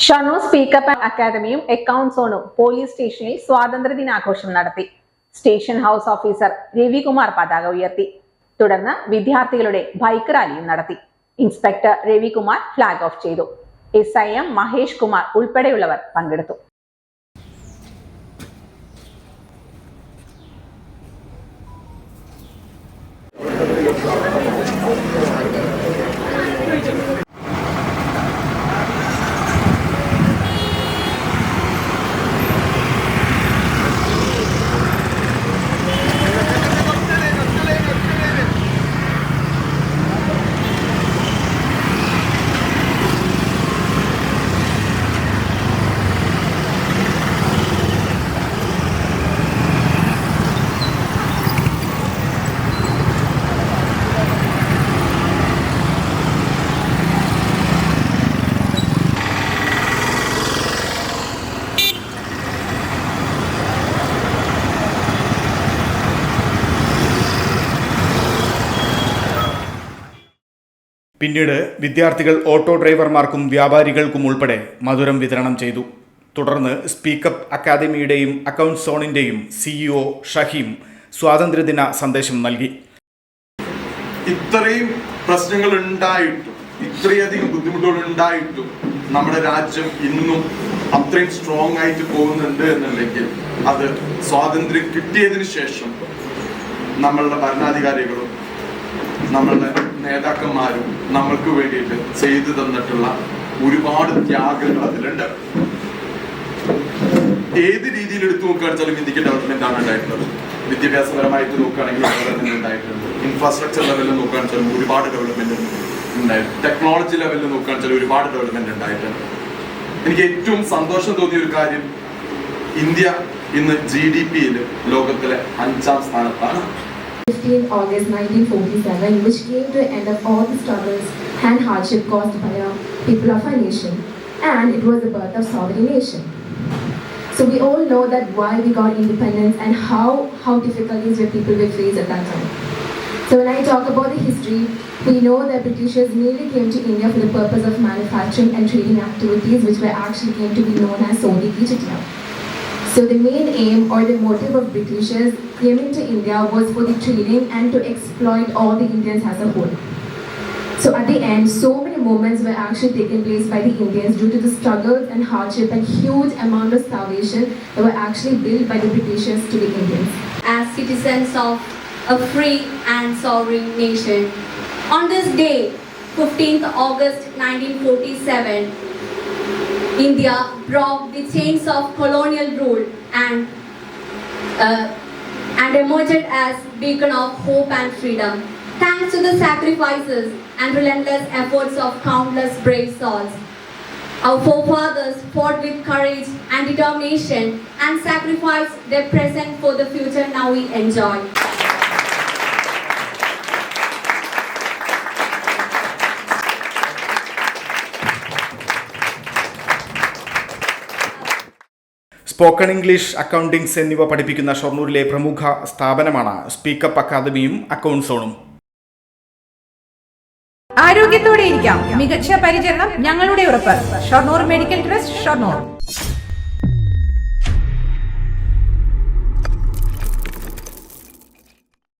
ഷണൂർ speak up അക്കാദമിയും account സോണും police സ്റ്റേഷനിൽ സ്വാതന്ത്ര്യ ദിനാഘോഷം നടത്തി. സ്റ്റേഷൻ ഹൗസ് ഓഫീസർ രവികുമാർ പതാക ഉയർത്തി. തുടർന്ന് വിദ്യാർത്ഥികളുടെ ബൈക്ക് റാലിയും നടത്തി. ഇൻസ്പെക്ടർ രവികുമാർ ഫ്ലാഗ് ഓഫ് ചെയ്തു. S I M Mahesh Kumar ഉൾപ്പെടെയുള്ളവർ പങ്കെടുത്തു. പിന്നീട് വിദ്യാർത്ഥികൾ ഓട്ടോ ഡ്രൈവർമാർക്കും വ്യാപാരികൾക്കും ഉൾപ്പെടെ മധുരം വിതരണം ചെയ്തു. തുടർന്ന് സ്പീക്കപ്പ് അക്കാദമിയുടെയും അക്കൗണ്ട് സോണിന്റെയും സിഇഒ ഷഹീം സ്വാതന്ത്ര്യദിന സന്ദേശം നൽകി. ഇത്രയും പ്രശ്നങ്ങൾ ഉണ്ടായിട്ടും ഇത്രയധികം ബുദ്ധിമുട്ടുകൾ ഉണ്ടായിട്ടും നമ്മുടെ രാജ്യം ഇന്നും അത്രയും സ്ട്രോങ് ആയിട്ട് പോകുന്നുണ്ട് എന്നുണ്ടെങ്കിൽ അത് സ്വാതന്ത്ര്യം കിട്ടിയതിന് ശേഷം നമ്മളുടെ ഭരണാധികാരികളും നമ്മളുടെ നേതാക്കന്മാരും നമ്മൾക്ക് വേണ്ടിയിട്ട് ചെയ്തു തന്നിട്ടുള്ള ഒരുപാട് ത്യാഗങ്ങൾ അതിലുണ്ട്. ഏത് രീതിയിൽ എടുത്തു നോക്കുകയാണെച്ചാലും ഇന്ത്യയ്ക്ക് ഡെവലപ്മെന്റ് ആണ് ഉണ്ടായിട്ടുള്ളത്. വിദ്യാഭ്യാസപരമായിട്ട് നോക്കുകയാണെങ്കിൽ ഡെവലപ്മെന്റ് ഉണ്ടായിട്ടുണ്ട്. ഇൻഫ്രാസ്ട്രക്ചർ ലെവലിൽ നോക്കുകയാണെച്ചാലും ഒരുപാട് ഡെവലപ്മെന്റ് ഉണ്ടായിട്ടുണ്ട് ടെക്നോളജി ലെവലിൽ നോക്കുകയാണെച്ചാലും ഒരുപാട് ഡെവലപ്മെന്റ് ഉണ്ടായിട്ടുണ്ട്. എനിക്ക് ഏറ്റവും സന്തോഷം തോന്നിയ ഒരു കാര്യം ഇന്ത്യ ഇന്ന് ജി ഡി പിയിൽ ലോകത്തിലെ അഞ്ചാം സ്ഥാനത്താണ്. 15 August 1947, which came to the end of all the struggles and hardship caused by our people of our nation, and it was the birth of sovereign nation. So we all know that why we got independence and how how difficulties were people were faced at that time. So when I talk about the history, we know that Britishers mainly came to India for the purpose of manufacturing and trading activities, which were actually came to be known as Soviet Ethiopia. So the main aim or the motive of Britishers coming to India was for the trading and to exploit all the Indians as a whole. So at the end, so many moments were actually taken place by the Indians due to the struggles and hardship and huge amount of starvation that were actually built by the Britishers to the Indians. as citizens of a free and sovereign nation. On this day, 15th August 1947, India broke the chains of colonial rule and uh, and emerged as beacon of hope and freedom. Thanks to the sacrifices and relentless efforts of countless brave souls. Our forefathers fought with courage and determination and sacrificed their present for the future now we enjoy. Spoken English accountings എന്നിവ പഠിപ്പിക്കുന്ന ഷൊർണൂരിലെ പ്രമുഖ സ്ഥാപനമാണ് speak up അക്കാദമിയും account സോണും ആരോഗ്യത്തോടെ ഇരിക്കാം. മികച്ച പരിചരണം ഞങ്ങളുടെ ഉറപ്പ്. Shoranur medical trust Shoranur.